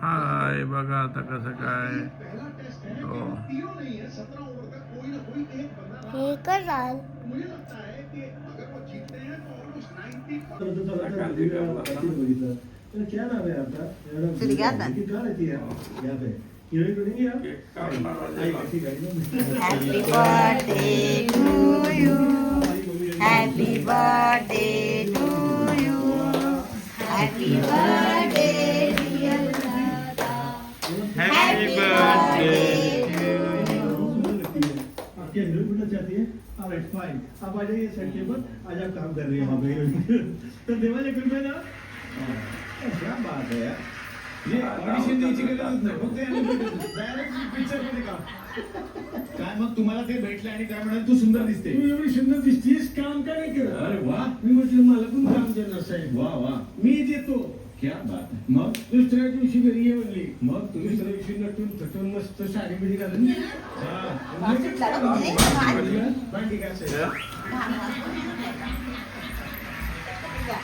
हाय बघा आता कसं काय. हो. हे कराल क्या नाम है happy birthday to you happy birthday to you happy birthday है ऑलराइट फाइन आप आ जाइए सेट के ऊपर आज आप काम कर रही हैं वहाँ पे तो देवाने कुल में ना हाँ, क्या बात है यार हे ऑडिशन द्यायची गरजच नाही. फक्त डायरेक्ट पिक्चरमध्ये काम. काय मग तुम्हाला ते भेटले आणि काय म्हणाल तू सुंदर दिसते. तू एवढी सुंदर दिसतीस काम का नाही करत? अरे वा. मी म्हटलं मला पण काम देणार साहेब. वा वा. मी देतो. क्या बात आहे मग? दुसऱ्या दिवशी घरी ये म्हणली. मग? तुम्ही दुसऱ्या दिवशी नटून थटून मस्त साडीमध्ये घालून हा. भांडी घासायला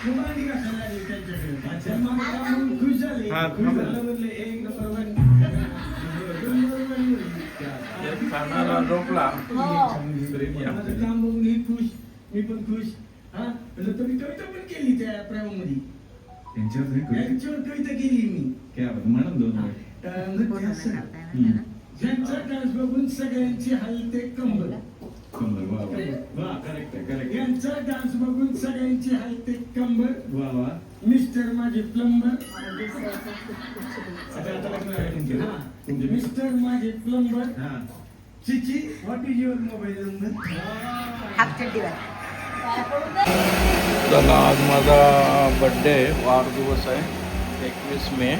भांडी घासायला लागली त्यांच्याकडे. अच्छा, मग आपण खुश झाले हा, खुश थांबा. झालं म्हणले एक नंबर भांडी. नंबर भांडी म्हणली. एक खाणारा झोपला माझं काम बघून ही खुश. मी पण खुश. हा? म्हणलं तुम्ही कविता पण केली त्या प्रेमामध्ये त्यांच्यावर तरी करू. यांच्यावर कविता केली मी क्या बात म्हणून दोन वेळ. अं, नृत्य असं. ज्यांचा डान्स बघून सगळ्यांची हलते कंबर सुंदर वा वा वा करेक्ट आहे करेक्ट यांचा डान्स बघून सगळ्यांची हलते कंबर वा वा मिस्टर माझे प्लंबर आता आता लग्न आहे तुमचं हा. तुमचे मिस्टर माझे प्लंबर हा Chichi what is your mobile number half चला आज माझा बड्डे वाढदिवस आहे एकवीस मे.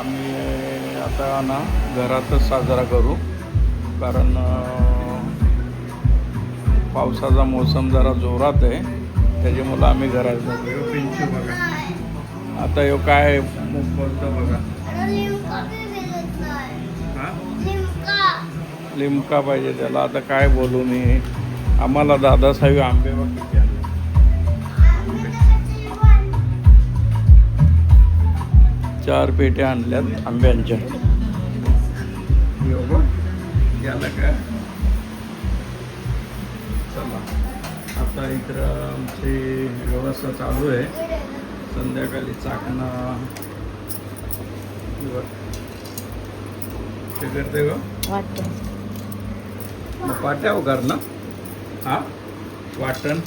आम्ही आता ना घरातच साजरा करू. कारण पावसाचा मोसम जरा जोरात आहे. त्याच्यामुळं आम्ही घरात पिंचू बघा आता ह्यो काय बोलतो बघा लिमका पाहिजे त्याला. आता काय बोलू मी? आम्हाला दादासाहेब आंबे आले. चार पेट्या आणल्यात आंब्यांच्या. याला चला. आता इकडं आमची व्यवस्था चालू आहे. संध्याकाळी चाकणं. ते करते ग? पाट्या वगैरे ना? हा? वाटण.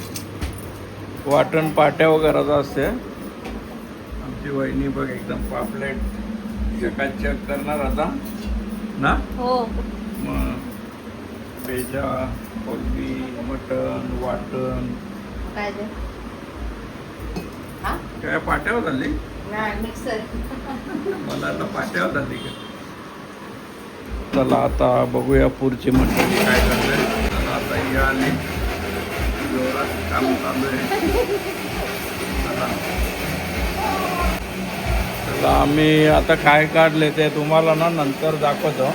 वाटण पाट्या वगैरेचं असते. आमची वहिनी बघ एकदम पापलेट. चकाचक करणार आता. ना? हो. मग पेजा कोलबी मटण वाटण. काय ते हा? काय पाट्यावर झाली? नाही मिक्सर. मला आता पाट्यावर झाली का? चला आता बघूया पुढची मंडळी काय करते. आली जोरात काम चालू आहे चला चला आम्ही आता काय काढले ते तुम्हाला ना नंतर दाखवतो.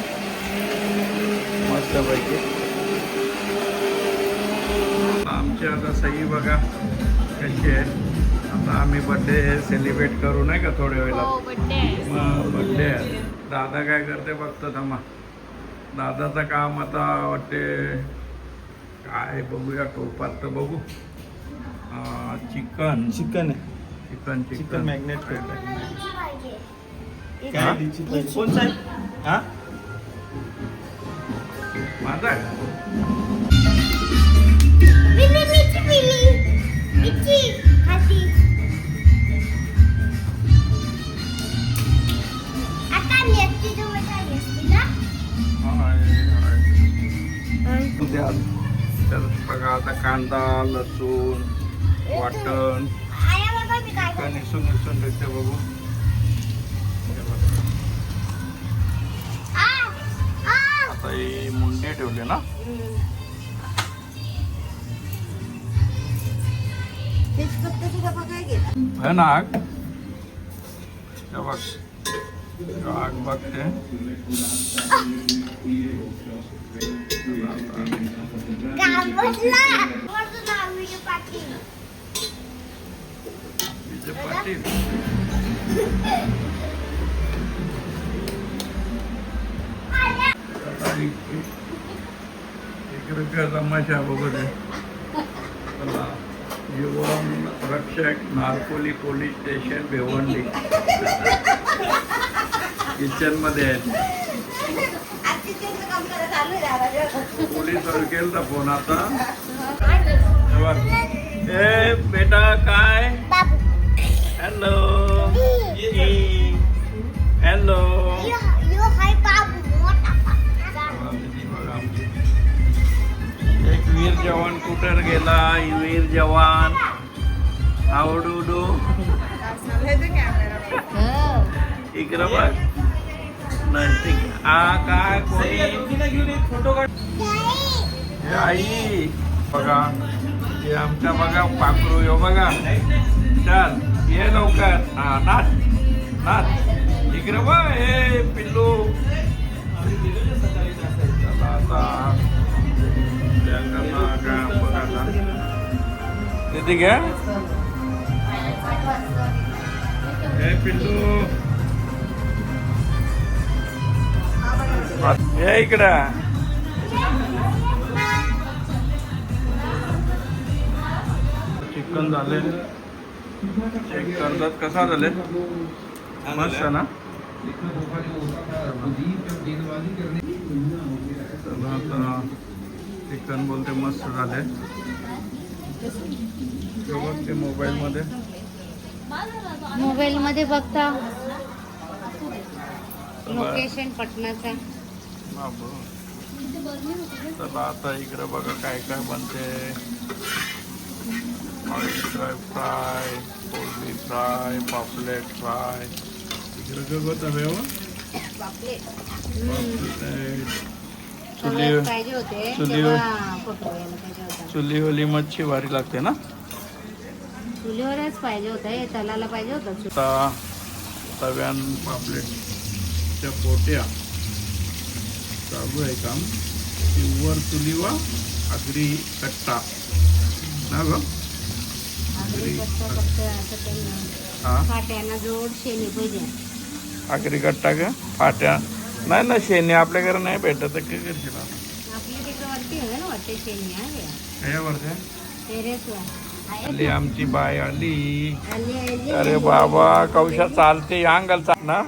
मस्तपैकी. आमची आता सही बघा कशी आहे. आता आम्ही बड्डे सेलिब्रेट करू नाही का थोड्या वेळेला मग बड्डे आहे. दादा काय करते बघतो थांबा. दादाचं काम आता वाटते काय बघूया टोपात तर बघू chicken chicken chicken chicken magnet पाहिजे हा? कोण साहेब हा माझा आहे? मिली मिची मिली मिची हाती आता आली असती जवळ आली असती ना आहे, आहे. उद्या तर बघा आता कांदा लसूण वाटण. इसून इसून ठेवते बघू. आता हे मुंडे ठेवले ना? हे बघ. राग बघते. विजय पाटील. म्हणजे एक रुपयाचा मशा वगैरे युवा रक्षक नारकोली पोलीस स्टेशन भिवंडी. किचनमध्ये आहेत. दादा. पोलीसवर केलता फोन आता. हे. ए बेटा काय? बाबू हॅलो हॅलो यो यो हाय बाबू मोठा एक वीर जवान कुठे गेला? वीर जवान. आवडू डू इकडं बघ. आ काय कोणी हे आई बघा हे आमच्या बघा पाखरू यो बघा चल ये लवकर हा नाच नाच इकडे बघ हे पिल्लू चला आता. तिथे घ्या हे पिल्लू ये इकडं. चिकन झाले. चेक करतात. कसा झाले? मस्त ना? चिकन बोलते मस्त झाले. बघ ते मोबाईलमध्ये मोबाईल मध्ये. बघता. लोकेशन पटनाचा. चला आता इकडे बघा काय काय बनते. ऑइल फ्राय फ्राय कोलबी फ्राय पापलेट फ्राय इकडे गगत हवे चुली होता चुलीवली मच्छी भारी लागते ना? चुलीवरच पाहिजे होतं हे तलाला पाहिजे होतं. तव्यान पापलेटच्या पोट्या चालू आहे काम. ती वर चुलीवा आगरी कट्टा. ना ग? आगरी कट्टा हा? का फाट्या. नाही ना शेणी आपल्याकडे नाही भेटत तर काय करशील आली आमची बाय आली. अरे बाबा कौशा चालते अंगल चाल ना?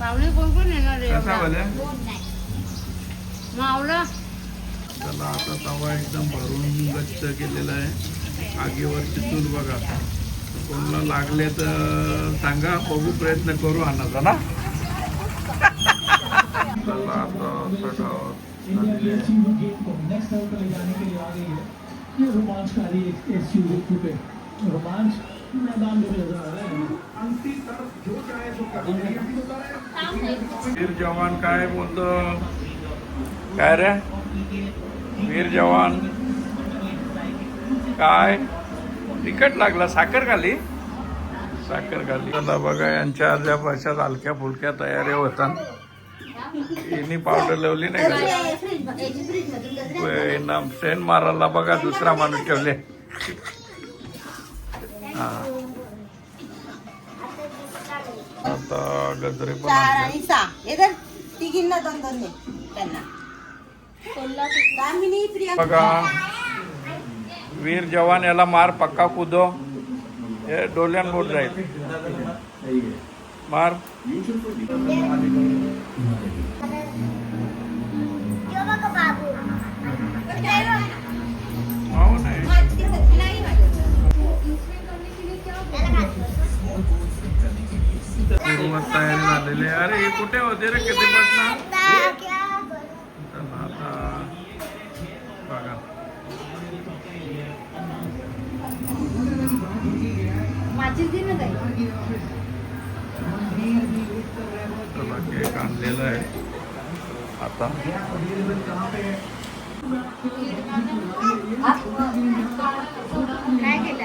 पाहुणे कोण कोण येणार रे कसा? बोले मावळं? चला आता तवा एकदम भरून गच्च केलेला आहे. आगीवरची चूल बघा. कोणाला लागले तर सांगा बघू प्रयत्न करू आणायचा ना? चला आता सगळं झालेलं आहे. नेक्स्ट लेवल पर ले जाने के लिए आ गई है ये रोमांचकारी एक एसयूवी कूपे रोमांच मैदान में नजर आ रहा है। अंतिम तरफ जो चाहे सो कर। वीर जवान काय बोलतो? काय रे? वीर जवान. काय? तिकट लागला. साखर खाली साखर खाली चला बघा यांच्या अर्ध्या वर्षात हलक्या फुलक्या तयारी होतात. यांनी पावडर लावली नाही का? सेंट मारायला बघा दुसरा माणूस ठेवले. हा. आता गजरे पण चार. आणि सहा. हे तर तिघींना दोन दोन दे. त्यांना. दामिनी प्रिया बघा. वीर जवान याला मार पक्का कुदो. हे डोल्यान बोट जाईल. मार. हो नाही. सुरुवात तयारी झालेली अरे हे कुठे होते रे? किती आता बघा. चला केक आणलेला आहे. आता. काय केलं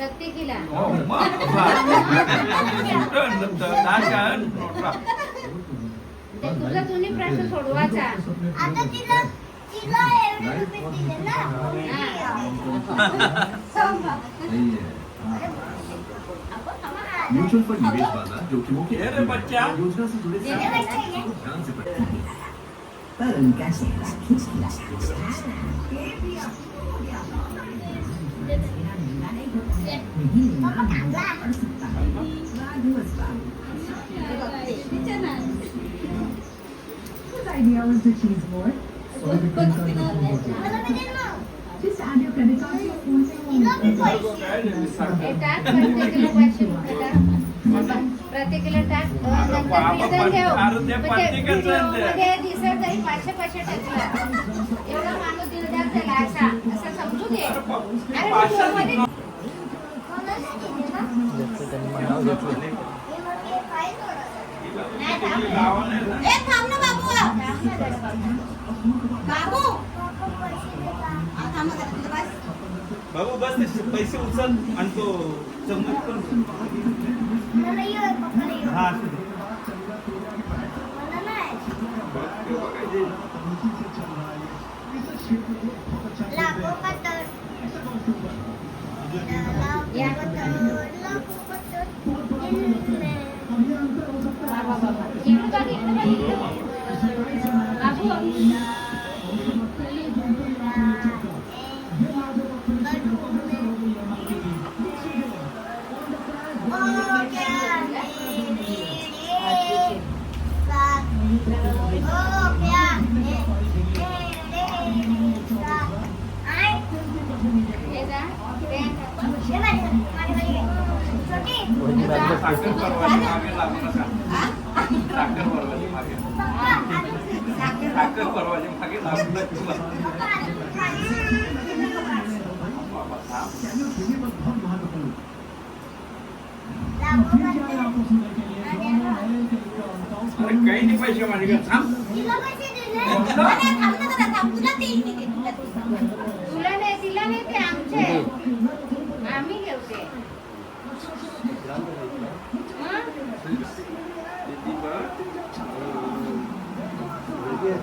हा, प्रत्येकीला हो, तुझा तुम्ही प्रश्न सोडवायचा आता तिला तिला एवढे रुपये दिले ना म्यूचुअल फंड निवेश बाजार जोखिमों के ये रे बच्चा। योजना से जुड़े ये रे सारे बच्चा, ये। ध्यान से पढ़ें। मम्मा चांगला Whose idea was the cheese board? मला मी दिलं ना Just add your credit card to your phone pay तिला मी wallet. पैसे काय रे, साखर. हे टाक प्रत्येकीला पाचशे रुपये टाक प्रत्येकीला टाक अं, नंतर बाबा, रिझन ठेव अरे ते म्हणजे प्रत्येकाचं आहे ते. व्हिडिओमध्ये दिसत तरी पाचशे पाचशे टाकला एवढा माणूस दिलदार त्याला असा असं समजू घे अरे व्हिडिओमध्ये मला नाही दिले ना हे मग हे काय थोडं नाही थांब. गावाला आहे ना. ए थांब ना बाबू बस. बाबू बस ते पैसे उचल आणि तो हा लाखो का तर तर बाबा, बाबा. इकडं बघ, इकडं बघ, काही नाही पैसे माझे घरी. थांब तिला पैसे दिले अरे, थांब ना जरा, थांब. तुला देईन मी, तुला देईन. तुला नाही तिला नाही ते आमचे आहे. आम्ही घेऊ ते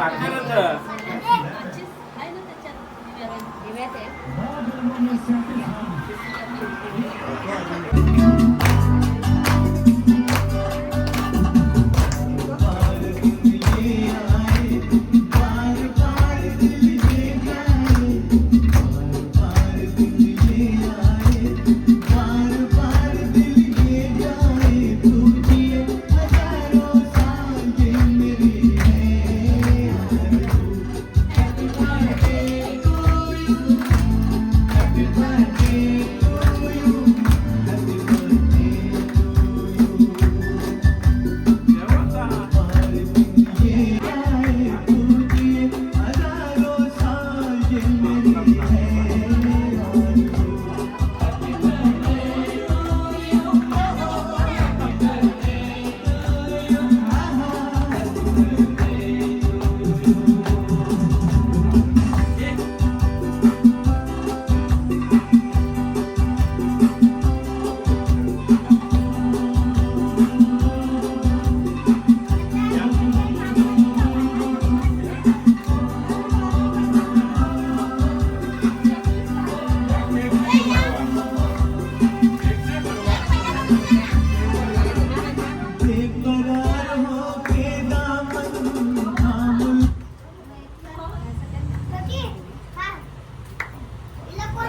कुठे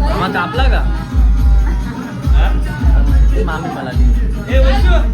मामा तापला का? मामी मला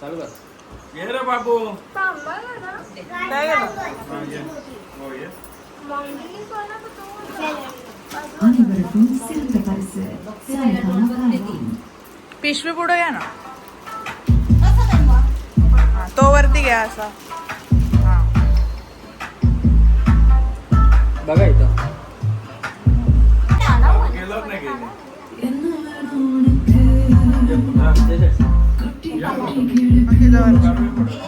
चालू कर. ये रे बाबू. हो, पिशवी पुढं घ्या ना. तो वरती घ्या असा. बघा इथं. দেওয়ার জন্য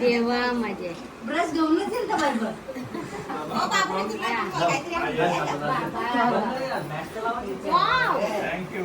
देवा मजे ब्रश घेऊनच येईल तर बरोबर थँक्यू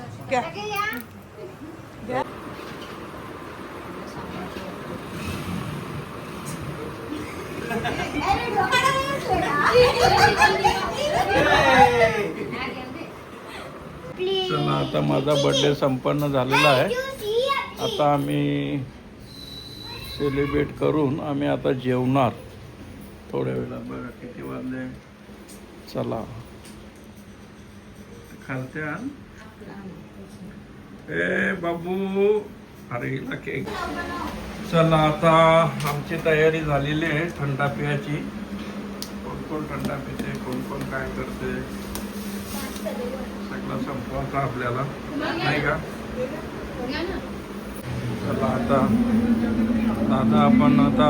घ्या आता माझा बर्थडे संपन्न झालेला आहे. आता आम्ही सेलिब्रेट करून आम्ही आता जेवणार. थोड्या वेळा बघा किती वाजले. चला. खालत्या ए बाबू अरे केक चला आता आमची तयारी झालेली आहे थंडा पियाची. कोण कोण थंडा पिते कोण कोण काय करते? सगळं संपवायचं आपल्याला. नाही का? चला आता दादा आपण आता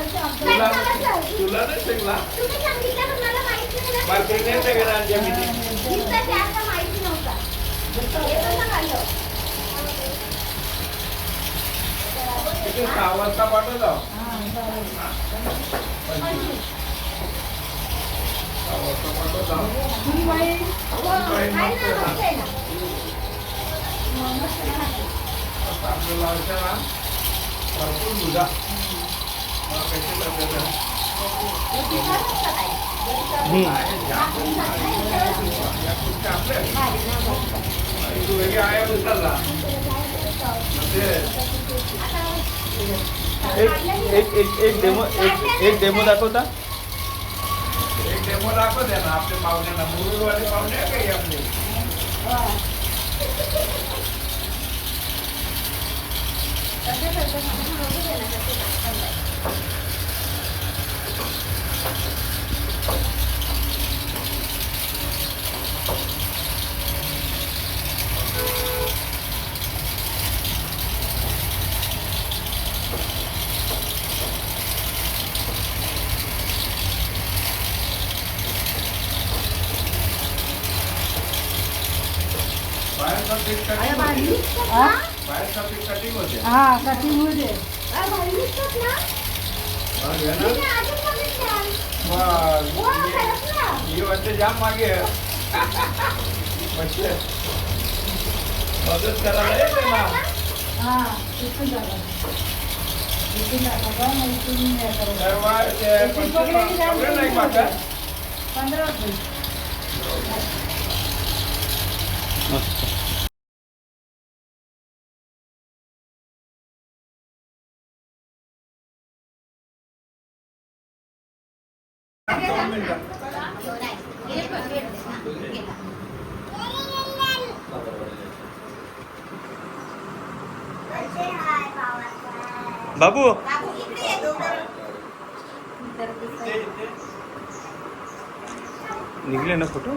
तुला तुला नाही शिकला बाकी नाही मी तिथे सहा वाजता सहा वाजता आपल्याला भरपूर दुधा कशी करते हे तिखट असतं काय? तू वेगळी आहे उचलला म्हणजे एक एक एक एक डेमो एक एक डेमो दाखवता. एक डेमो दाखव द्या ना आपल्या पाहुण्यांना मुरुडवाले पाहुणे काही आपले बाहेरचा पीठ कटिंग होते बाहेरचा पीठ कटिंग होते हा कटिंग होते अरे भारी दिसतात ना? हा, वाटते जाम मागे मदत करायला येते ना हा इथून जागा इथून जागा मग इथून हे करू. तेव्हा ते पंचवीस एवढे नाही वाटत पंधरा रुपये हे बघ, हे बघ, हा, गेला. बाबू बाबू इकडे ये. निघले ना फोटो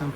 हा.